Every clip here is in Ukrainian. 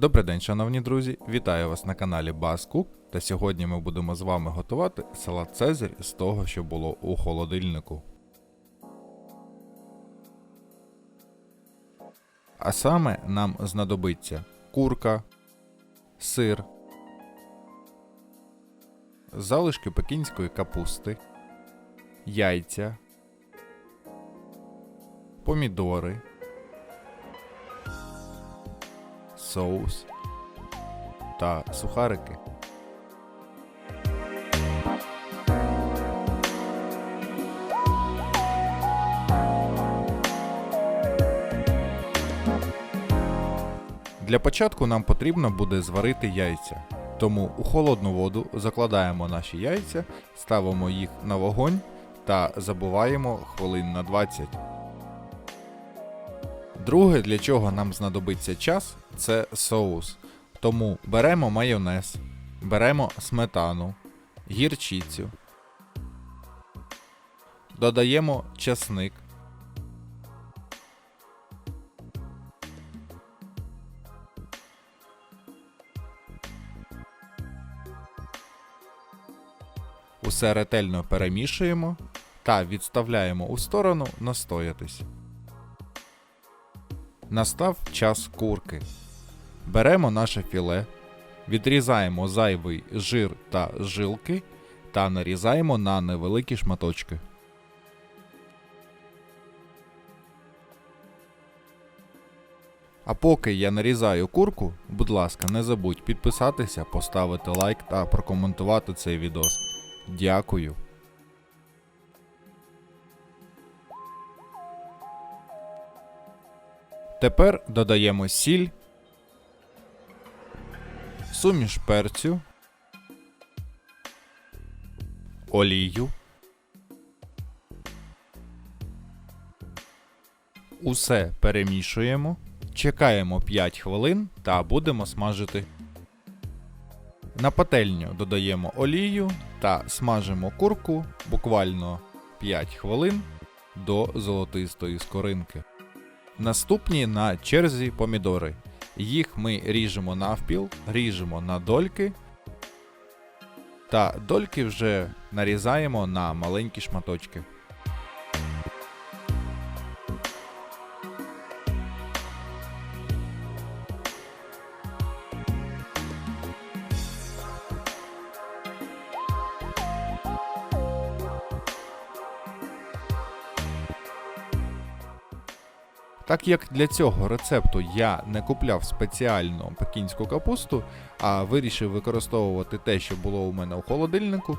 Добрий день, шановні друзі! Вітаю вас на каналі Баскук. Та сьогодні ми будемо з вами готувати салат Цезарь з того, що було у холодильнику. А саме нам знадобиться курка, сир, залишки пекінської капусти, яйця, помідори, соус та сухарики. Для початку нам потрібно буде зварити яйця. Тому у холодну воду закладаємо наші яйця, ставимо їх на вогонь та забуваємо хвилин на 20. Друге, для чого нам знадобиться час, це соус. Тому беремо майонез, беремо сметану, гірчицю, додаємо часник, Усе ретельно перемішуємо та відставляємо у сторону настоятись. Настав час курки. Беремо наше філе, відрізаємо зайвий жир та жилки та нарізаємо на невеликі шматочки. А поки я нарізаю курку, будь ласка, не забудь підписатися, поставити лайк та прокоментувати цей відос. Дякую. Тепер додаємо сіль, суміш перцю, олію. Усе перемішуємо, чекаємо 5 хвилин та будемо смажити. На пательню додаємо олію та смажимо курку буквально 5 хвилин до золотистої скоринки. Наступні на черзі помідори. Їх ми ріжемо навпіл, ріжемо на дольки. Та дольки вже нарізаємо на маленькі шматочки. Так як для цього рецепту я не купляв спеціальну пекінську капусту, а вирішив використовувати те, що було у мене у холодильнику,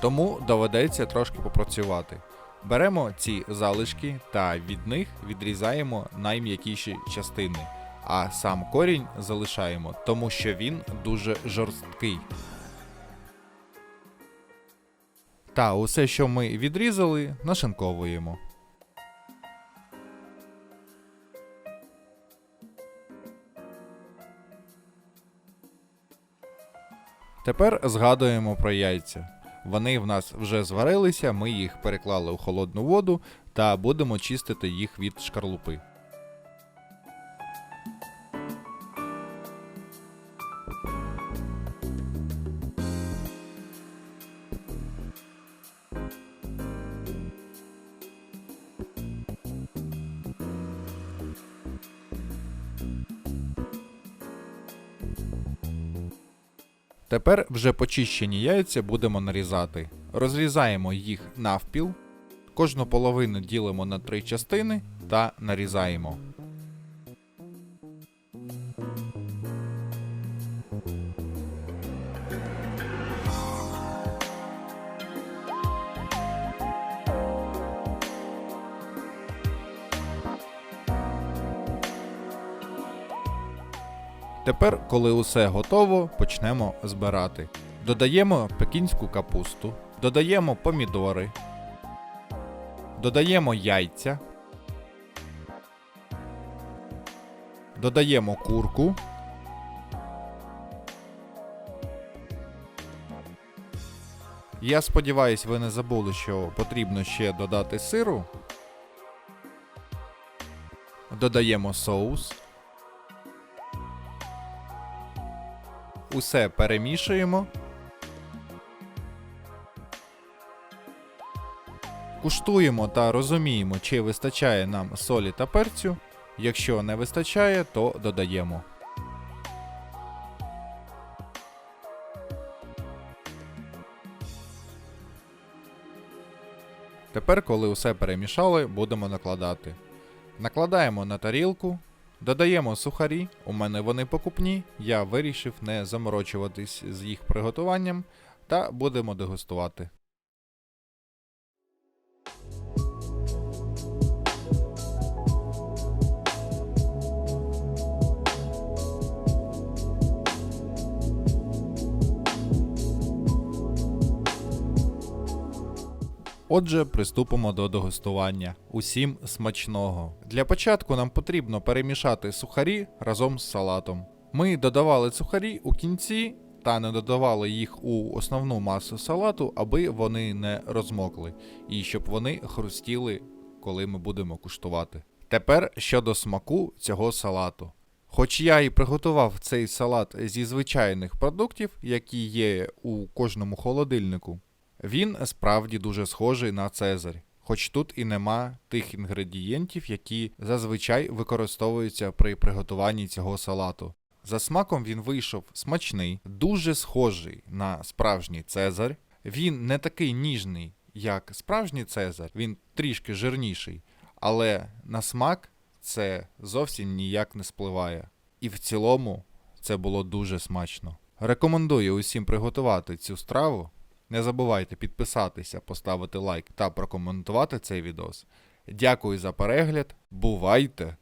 тому доведеться трошки попрацювати. Беремо ці залишки та від них відрізаємо найм'якіші частини, а сам корінь залишаємо, тому що він дуже жорсткий. Та усе, що ми відрізали, нашинковуємо. Тепер згадуємо про яйця. Вони в нас вже зварилися, ми їх переклали у холодну воду та будемо чистити їх від шкарлупи. Тепер вже почищені яйця будемо нарізати. Розрізаємо їх навпіл, кожну половину ділимо на три частини та нарізаємо. Тепер, коли усе готово, почнемо збирати. Додаємо пекінську капусту, додаємо помідори, додаємо яйця, додаємо курку. Я сподіваюсь, ви не забули, що потрібно ще додати сиру. Додаємо соус. Усе перемішуємо. Куштуємо та розуміємо, чи вистачає нам солі та перцю. Якщо не вистачає, то додаємо. Тепер, коли усе перемішали, будемо накладати. Накладаємо на тарілку, додаємо сухарі. У мене вони покупні. Я вирішив не заморочуватись з їх приготуванням та будемо дегустувати. Отже, приступимо до дегустування. Усім смачного. Для початку нам потрібно перемішати сухарі разом з салатом. Ми додавали сухарі у кінці та не додавали їх у основну масу салату, аби вони не розмокли і щоб вони хрустіли, коли ми будемо куштувати. Тепер щодо смаку цього салату. Хоч я і приготував цей салат зі звичайних продуктів, які є у кожному холодильнику, він справді дуже схожий на Цезарь, хоч тут і нема тих інгредієнтів, які зазвичай використовуються при приготуванні цього салату. За смаком він вийшов смачний, дуже схожий на справжній Цезарь. Він не такий ніжний, як справжній Цезарь, він трішки жирніший, але на смак це зовсім ніяк не спливає. І в цілому це було дуже смачно. Рекомендую усім приготувати цю страву. Не забувайте підписатися, поставити лайк та прокоментувати цей відос. Дякую за перегляд. Бувайте!